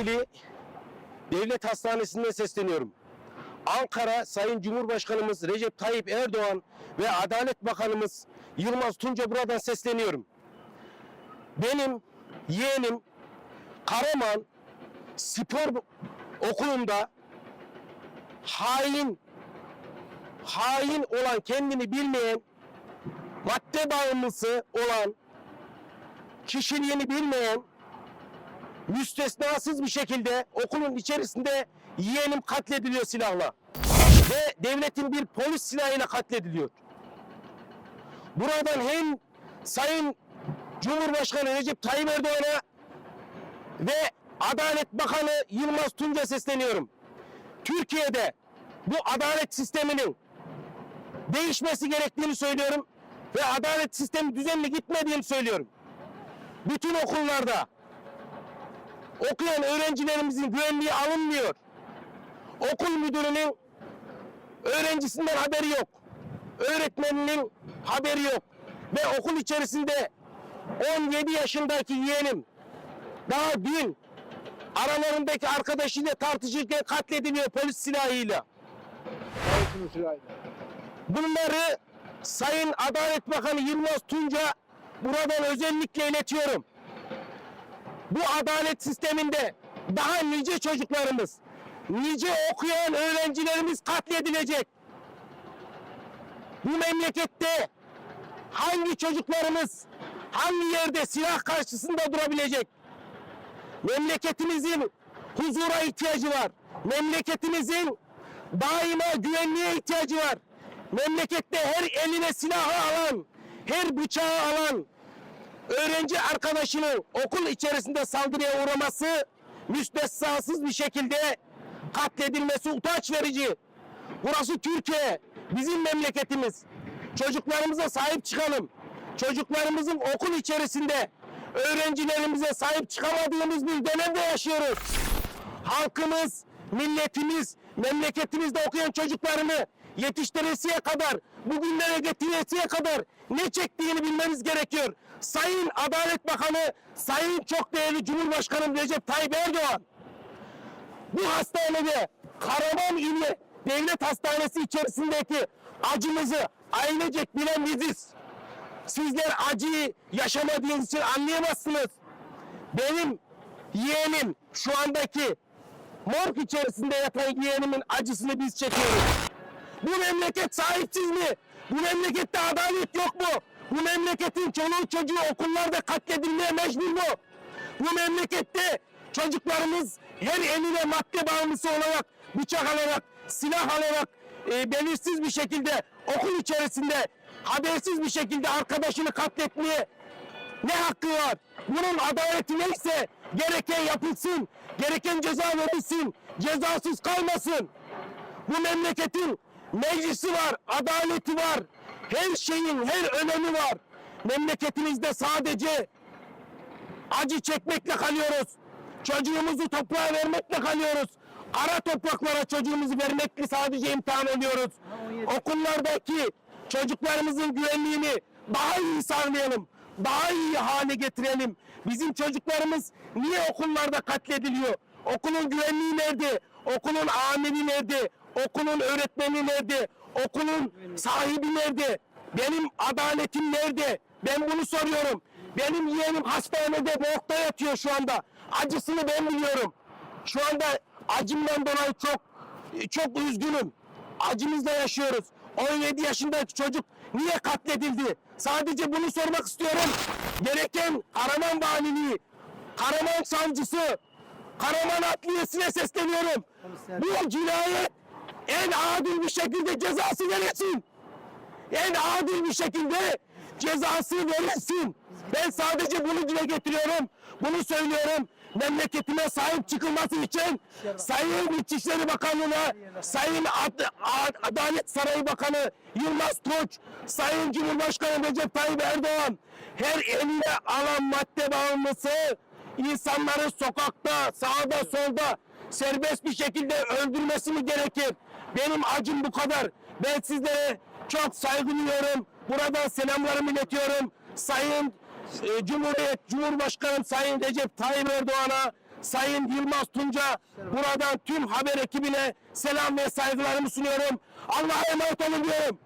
ili devlet hastanesinde sesleniyorum. Ankara Sayın Cumhurbaşkanımız Recep Tayyip Erdoğan ve Adalet Bakanımız Yılmaz Tunca buradan sesleniyorum. Benim yeğenim Karaman Spor Okulu'nda hain hain olan kendini bilmeyen madde bağımlısı olan kişiliğini bilmeyen müstesnasız bir şekilde okulun içerisinde yeğenim katlediliyor silahla. Ve devletin bir polis silahıyla katlediliyor. Buradan hem Sayın Cumhurbaşkanı Recep Tayyip Erdoğan'a ve Adalet Bakanı Yılmaz Tunca sesleniyorum. Türkiye'de bu adalet sisteminin değişmesi gerektiğini söylüyorum ve adalet sistemi düzenli gitmediğini söylüyorum. Bütün okullarda okuyan öğrencilerimizin güvenliği alınmıyor. Okul müdürünün öğrencisinden haberi yok. Öğretmeninin haberi yok. Ve okul içerisinde 17 yaşındaki yeğenim daha dün aralarındaki arkadaşıyla tartışırken katlediliyor polis silahıyla. Sayısını sırayla. Bunları Sayın Adalet Bakanı Yılmaz Tunca buradan özellikle iletiyorum. Bu adalet sisteminde daha nice çocuklarımız, nice okuyan öğrencilerimiz katledilecek. Bu memlekette hangi çocuklarımız hangi yerde silah karşısında durabilecek? Memleketimizin huzura ihtiyacı var. Memleketimizin daima güvenliğe ihtiyacı var. Memlekette her eline silahı alan, her bıçağı alan öğrenci arkadaşının okul içerisinde saldırıya uğraması müstesnasız bir şekilde katledilmesi utanç verici. Burası Türkiye, bizim memleketimiz. Çocuklarımıza sahip çıkalım. Çocuklarımızın okul içerisinde öğrencilerimize sahip çıkamadığımız bir dönemde yaşıyoruz. Halkımız, milletimiz, memleketimizde okuyan çocuklarını yetiştiresiye kadar, bugünlere getiresiye kadar ne çektiğini bilmemiz gerekiyor. Sayın Adalet Bakanı, Sayın çok değerli Cumhurbaşkanım Recep Tayyip Erdoğan, bu hastanede Karaman İli Devlet Hastanesi içerisindeki acımızı ailecek bilen biziz. Sizler acıyı yaşamadığınız için anlayamazsınız. Benim yeğenim şu andaki morg içerisinde yatan yeğenimin acısını biz çekiyoruz. Bu memleket sahipsiz mi? Bu memlekette adalet yok mu? Bu memleketin çoluğu çocuğu okullarda katledilmeye mecbur mu? Bu memlekette çocuklarımız her eline madde bağımlısı olarak, bıçak alarak, silah alarak e, belirsiz bir şekilde okul içerisinde habersiz bir şekilde arkadaşını katletmeye ne hakkı var? Bunun adaleti neyse gereken yapılsın, gereken ceza verilsin, cezasız kalmasın. Bu memleketin meclisi var, adaleti var, her şeyin her önemi var. Memleketimizde sadece acı çekmekle kalıyoruz. Çocuğumuzu toprağa vermekle kalıyoruz. Ara topraklara çocuğumuzu vermekle sadece imtihan ediyoruz. Okullardaki çocuklarımızın güvenliğini daha iyi sağlayalım. Daha iyi hale getirelim. Bizim çocuklarımız niye okullarda katlediliyor? Okulun güvenliği nerede? Okulun amiri nerede? Okulun öğretmeni nerede? Okulun sahibi nerede? Benim adaletim nerede? Ben bunu soruyorum. Benim yeğenim hastanede morgda yatıyor şu anda. Acısını ben biliyorum. Şu anda acımdan dolayı çok çok üzgünüm. Acımızla yaşıyoruz. 17 yaşındaki çocuk niye katledildi? Sadece bunu sormak istiyorum. Gereken Karaman Valiliği, Karaman Savcısı, Karaman Adliyesi'ne sesleniyorum. Bu cinayet en adil bir şekilde cezası verilsin. En adil bir şekilde cezası verilsin. Ben sadece bunu dile getiriyorum. Bunu söylüyorum. Memleketime sahip çıkılması için Sayın İçişleri Bakanlığı'na, Sayın Ad- Ad- Adalet Sarayı Bakanı Yılmaz Tunç, Sayın Cumhurbaşkanı Recep Tayyip Erdoğan her eline alan madde bağımlısı insanları sokakta, sağda, solda serbest bir şekilde öldürmesi mi gerekir? Benim acım bu kadar. Ben sizlere çok saygı duyuyorum. Buradan selamlarımı iletiyorum. Sayın e, Cumhuriyet Cumhurbaşkanım Sayın Recep Tayyip Erdoğan'a, Sayın Yılmaz Tunca buradan tüm haber ekibine selam ve saygılarımı sunuyorum. Allah'a emanet olun diyorum.